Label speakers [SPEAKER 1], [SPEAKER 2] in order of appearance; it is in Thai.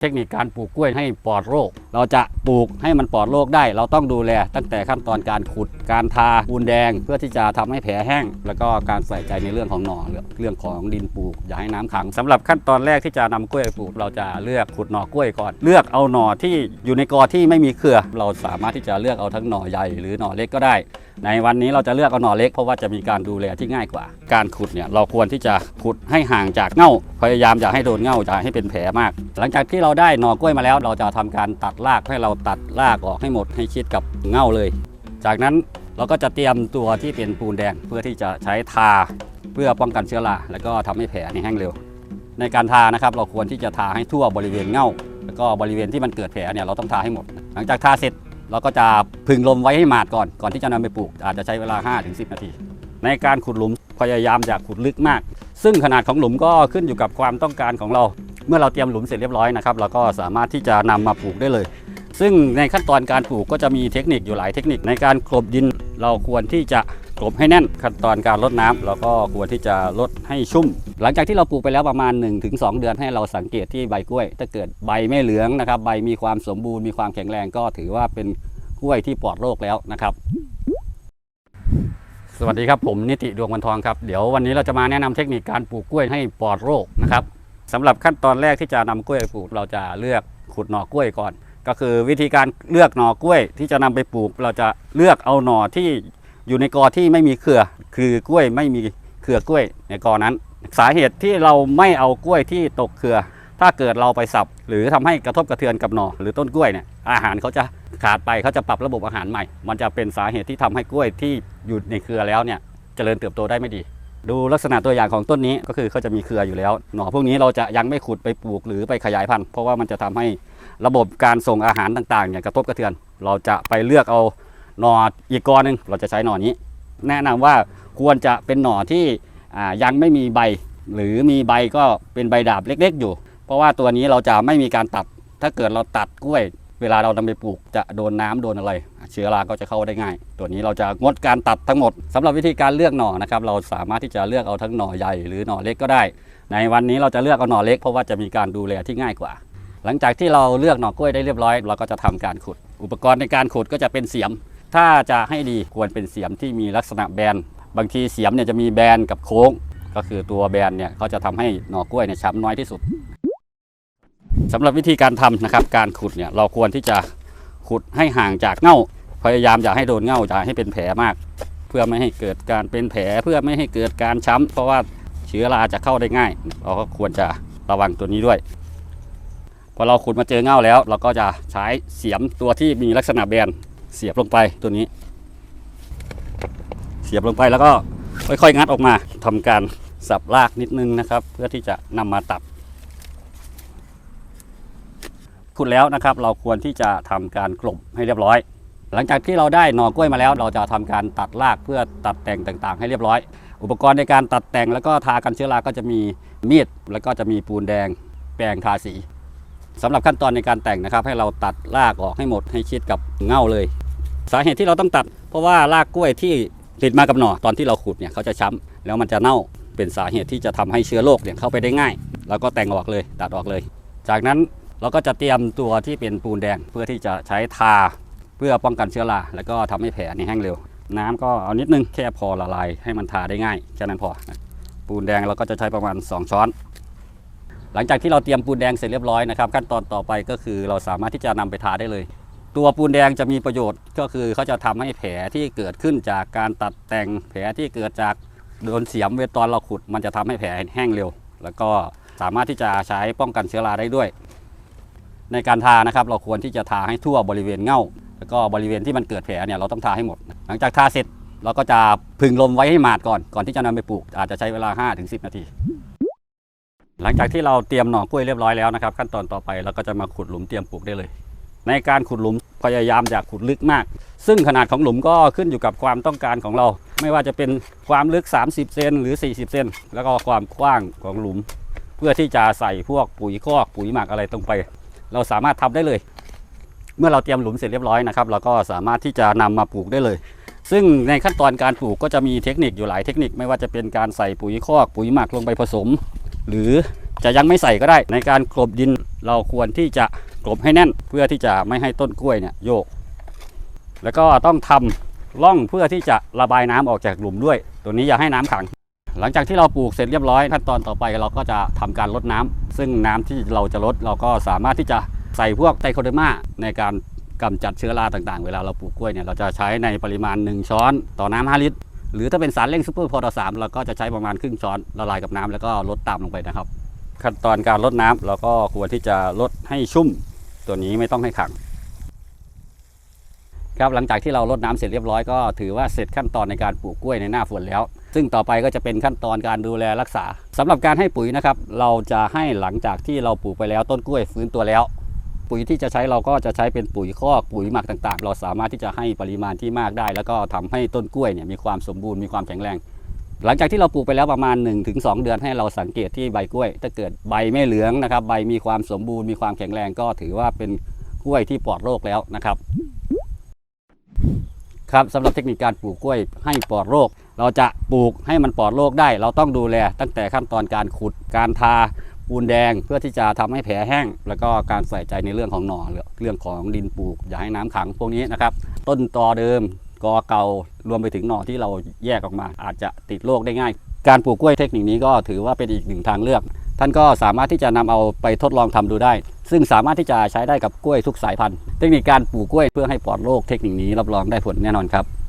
[SPEAKER 1] เทคนิคการปลูกกล้วยให้ปลอดโรคเราจะปลูกให้มันปลอดโรคได้ เราต้องดูแล ตั้งแต่ขั้นตอนการขุดการทาปูนแดง เพื่อที่จะทำให้แผลแห้ง แล้วก็การใส่ใจในเรื่องของหน่อเรื่องเรื่องของดินปลูก อย่าให้น้ำขังสำหรับขั้นตอนแรกที่จะนำกล้วยปลูก เราจะเลือกขุดหน่อกล้วยก่อน เลือกเอาหน่อที่อยู่ในกอที่ไม่มีเครือ เราสามารถที่จะเลือกเอาทั้งหน่อใหญ่หรือหน่อเล็กก็ได้ ในวันนี้เราจะเลือกเอาหน่อเล็กเพราะว่าจะมีการดูแลที่ง่ายกว่า การขุดเนี่ยเราควรที่จะขุดให้ห่างจากเง่าพยายามอย่าให้โดนเง่าอย่าให้เป็นแผลมาก หลังจากที่เราได้หน่อกล้วยมาแล้ว เราจะทำการตัดรากให้เราตัดรากออกให้หมดให้ชิดกับเง่าเลย จากนั้นเราก็จะเตรียมตัวที่เป็นปูนแดงเพื่อที่จะใช้ทาเพื่อป้องกันเชื้อราแล้วก็ทำให้แผลนี่แห้งเร็ว ในการทานะครับเราควรที่จะทาให้ทั่วบริเวณเง่าแล้วก็บริเวณที่มันเกิดแผลเนี่ยเราต้องทาให้หมด หลังจากทาเสร็จเราก็จะพึงลมไว้ให้หมาดก่อน ก่อนที่จะนำไปปลูก อาจจะใช้เวลา 5-10 นาที ในการขุดหลุมพยายามอย่าขุดลึกมาก ซึ่งขนาดของหลุมก็ขึ้นอยู่กับความต้องการของเรา เมื่อเราเตรียมหลุมเสร็จเรียบร้อยนะครับเราก็สามารถที่จะนำมาปลูกได้เลย ซึ่งในขั้นตอนการปลูกก็จะมีเทคนิคอยู่หลายเทคนิคในการกลบดิน เราควรที่จะกลบให้แน่นขั้นตอนการรดน้ำเราก็ควรที่จะรดให้ชุ่ม หลังจากที่เราปลูกไปแล้วประมาณ 1-2 เดือนให้เราสังเกตที่ใบกล้วย ถ้าเกิดใบไม่เหลืองนะครับใบมีความสมบูรณ์มีความแข็งแรงก็ถือว่าเป็นกล้วยที่ปลอดโรคแล้วนะครับ สวัสดีครับผมนิติดวงวันทองครับ เดี๋ยววันนี้เราจะมาแนะนำเทคนิคการปลูกกล้วยให้ปลอดโรคนะครับ สำหรับขั้นตอนแรกที่จะนำกล้วยไปปลูก เราจะเลือกขุดหน่อกล้วยก่อน ก็คือวิธีการเลือกหน่อกล้วย ที่จะนำไปปลูก เราจะเลือกเอาหน่อที่อยู่ในกอที่ไม่มีเครือ คือกล้วยไม่มีเครือกล้วยในกอนั้น สาเหตุที่เราไม่เอากล้วยที่ตกเครือ ถ้าเกิดเราไปสับ หรือทำให้กระทบกระเทือนกับหน่อหรือต้นกล้วยเนี่ยอาหารเขาจะขาดไปเขาจะปรับระบบอาหารใหม่ มันจะเป็นสาเหตุที่ทำให้กล้วยที่อยู่ในเครือแล้วเนี่ยเจริญเติบโตได้ไม่ดี ดูลักษณะตัวอย่างของต้นนี้ก็คือเขาจะมีเครืออยู่แล้ว หน่อพวกนี้เราจะยังไม่ขุดไปปลูกหรือไปขยายพันธุ์เพราะว่ามันจะทำให้ระบบการส่งอาหารต่างๆเนี่ยกระทบกระเทือน เราจะไปเลือกเอาหน่ออีกกอหนึ่งเราจะใช้หน่อนี้ แนะนำว่าควรจะเป็นหน่อที่ยังไม่มีใบ หรือมีใบก็เป็นใบดาบเล็ก ๆ อยู่ เพราะว่าตัวนี้เราจะไม่มีการตัด ถ้าเกิดเราตัดกล้วย เวลาเรานำไปปลูกจะโดนน้ำโดนอะไร เชื้อราก็จะเข้าได้ง่าย ตัวนี้เราจะงดการตัดทั้งหมดสำหรับวิธีการเลือกหน่อนะครับเราสามารถที่จะเลือกเอาทั้งหน่อใหญ่หรือหน่อเล็กก็ได้ ในวันนี้เราจะเลือกเอาหน่อเล็กเพราะว่าจะมีการดูแลที่ง่ายกว่า หลังจากที่เราเลือกหน่อกล้วยได้เรียบร้อย เราก็จะทำการขุด อุปกรณ์ในการขุดก็จะเป็นเสียม ถ้าจะให้ดีควรเป็นเสียมที่มีลักษณะแบนบางทีเสียมเนี่ยจะมีแบนกับโค้ง ก็คือตัวแบนเนี่ยเขาจะทำให้หน่อกล้วยเนี่ยช้ำน้อยที่สุด สำหรับวิธีการทำนะครับ การขุดเนี่ยเราควรที่จะขุดให้ห่างจากเง่าพยายามอย่าให้โดนเง่าอย่าให้เป็นแผลมาก เพื่อไม่ให้เกิดการเป็นแผลเพื่อไม่ให้เกิดการช้ำเพราะว่าเชื้อราจะเข้าได้ง่าย เราก็ควรจะระวังตัวนี้ด้วยพอเราขุดมาเจอเง่าแล้ว เราก็จะใช้เสียมตัวที่มีลักษณะแบนเสียบลงไปตัวนี้ เสียบลงไปแล้วก็ค่อยๆงัดออกมาทำการสับรากนิดนึงนะครับ เพื่อที่จะนำมาตัด ขุดแล้วนะครับ เราควรที่จะทำการกลบให้เรียบร้อย หลังจากที่เราได้หน่อกล้วยมาแล้ว เราจะทำการตัดรากเพื่อตัดแต่งต่างๆ ให้เรียบร้อย อุปกรณ์ในการตัดแต่งแล้วก็ทากันเชื้อราก็จะมีมีดแล้วก็จะมีปูนแดง แปรงทาสีสำหรับขั้นตอนในการแต่งนะครับ ให้เราตัดรากออกให้หมดให้ชิดกับเง่าเลย สาเหตุที่เราต้องตัด เพราะว่ารากกล้วยที่ติดมากับหน่อตอนที่เราขุดเนี่ยเขาจะช้ำแล้วมันจะเน่าเป็นสาเหตุที่จะทำให้เชื้อโรคเนี่ยเข้าไปได้ง่ายเราก็แต่งออกเลยตัดออกเลย จากนั้น เราก็จะเตรียมตัวที่เป็นปูนแดงเพื่อที่จะใช้ทาเพื่อป้องกันเชื้อราแล้วก็ทำให้แผลนี่แห้งเร็ว น้ำก็เอานิดนึงแค่พอละลายให้มันทาได้ง่ายแค่นั้นพอ ปูนแดงเราก็จะใช้ประมาณ 2 ช้อน หลังจากที่เราเตรียมปูนแดงเสร็จเรียบร้อยนะครับขั้นตอนต่อไปก็คือเราสามารถที่จะนำไปทาได้เลย ตัวปูนแดงจะมีประโยชน์ก็คือเขาจะทำให้แผลที่เกิดขึ้นจากการตัดแต่งแผลที่เกิดจากโดนเสียมเวตอนเราขุด มันจะทำให้แผลแห้งเร็ว แล้วก็สามารถที่จะใช้ป้องกันเชื้อราได้ด้วย ในการทานะครับเราควรที่จะทาให้ทั่วบริเวณเง่าแล้วก็บริเวณที่มันเกิดแผลเนี่ยเราต้องทาให้หมด หลังจากทาเสร็จเราก็จะพึงลมไว้ให้หมาดก่อนก่อนที่จะนำไปปลูก อาจจะใช้เวลา 5-10 นาที หลังจากที่เราเตรียมหน่อกล้วยเรียบร้อยแล้วนะครับ ขั้นตอนต่อไปเราก็จะมาขุดหลุมเตรียมปลูกได้เลย ในการขุดหลุมพยายามอย่าขุดลึกมาก ซึ่งขนาดของหลุมก็ขึ้นอยู่กับความต้องการของเรา ไม่ว่าจะเป็นความลึก 30 เซนหรือ 40 เซนแล้วก็ความกว้างของหลุม เพื่อที่จะใส่พวกปุ๋ยคอกปุ๋ยหมักอะไรตรงไป เราสามารถทำได้เลย เมื่อเราเตรียมหลุมเสร็จเรียบร้อยนะครับ เราก็สามารถที่จะนำมาปลูกได้เลย ซึ่งในขั้นตอนการปลูกก็จะมีเทคนิคอยู่หลายเทคนิคไม่ว่าจะเป็นการใส่ปุ๋ยคอกปุ๋ยหมักลงไปผสม หรือจะยังไม่ใส่ก็ได้ ในการกลบดินเราควรที่จะกลบให้แน่น เพื่อที่จะไม่ให้ต้นกล้วยเนี่ยโยก แล้วก็ต้องทำร่องเพื่อที่จะระบายน้ำออกจากหลุมด้วย ตัวนี้อย่าให้น้ำขัง หลังจากที่เราปลูกเสร็จเรียบร้อยขั้นตอนต่อไปเราก็จะทำการลดน้ำซึ่งน้ำที่เราจะลดเราก็สามารถที่จะใส่พวกไตรโคเดอร์มาในการกำจัดเชื้อราต่างๆ เวลาเราปลูกกล้วยเนี่ยเราจะใช้ในปริมาณ 1 ช้อนต่อน้ำ5ลิตร หรือถ้าเป็นสารเร่งซูเปอร์พอตสามเราก็จะใช้ประมาณครึ่งช้อนละลายกับน้ำแล้วก็ลดตามลงไปนะครับ ขั้นตอนการลดน้ำเราก็ควรที่จะลดให้ชุ่ม ตัวนี้ไม่ต้องให้ขังครับหลังจากที่เราลดน้ำเสร็จเรียบร้อยก็ถือว่าเสร็จขั้นตอนในการปลูกกล้วยในหน้าฝนแล้ว ซึ่งต่อไปก็จะเป็นขั้นตอนการดูแลรักษาสำหรับการให้ปุ๋ยนะครับ เราจะให้หลังจากที่เราปลูกไปแล้วต้นกล้วยฟื้นตัวแล้ว ปุ๋ยที่จะใช้เราก็จะใช้เป็นปุ๋ยคอกปุ๋ยหมักต่างๆ เราสามารถที่จะให้ปริมาณที่มากได้ แล้วก็ทำให้ต้นกล้วยเนี่ยมีความสมบูรณ์มีความแข็งแรง หลังจากที่เราปลูกไปแล้วประมาณ 1-2 เดือนให้เราสังเกตที่ใบกล้วย ถ้าเกิดใบไม่เหลืองนะครับ ใบมีความสมบูรณ์มีความแข็งแรงก็ถือว่าเป็นกล้วยที่ปลอดโรคแล้วนะครับ ครับสำหรับเทคนิคการปลูกกล้วยให้ปลอดโรค เราจะปลูกให้มันปลอดโรคได้ เราต้องดูแลตั้งแต่ขั้นตอนการขุดการทาปูนแดงเพื่อที่จะทำให้แผลแห้ง แล้วก็การใส่ใจในเรื่องของหน่อเรื่องของดินปลูก อย่าให้น้ำขังพวกนี้นะครับ ต้นตอเดิมกอเก่ารวมไปถึงหน่อที่เราแยกออกมา อาจจะติดโรคได้ง่าย การปลูกกล้วยเทคนิคนี้ก็ถือว่าเป็นอีกหนึ่งทางเลือก ท่านก็สามารถที่จะนำเอาไปทดลองทำดูได้ ซึ่งสามารถที่จะใช้ได้กับกล้วยทุกสายพันธุ์ เทคนิคการปลูกกล้วยเพื่อให้ปลอดโรคเทคนิคนี้รับรองได้ผลแน่นอนครับ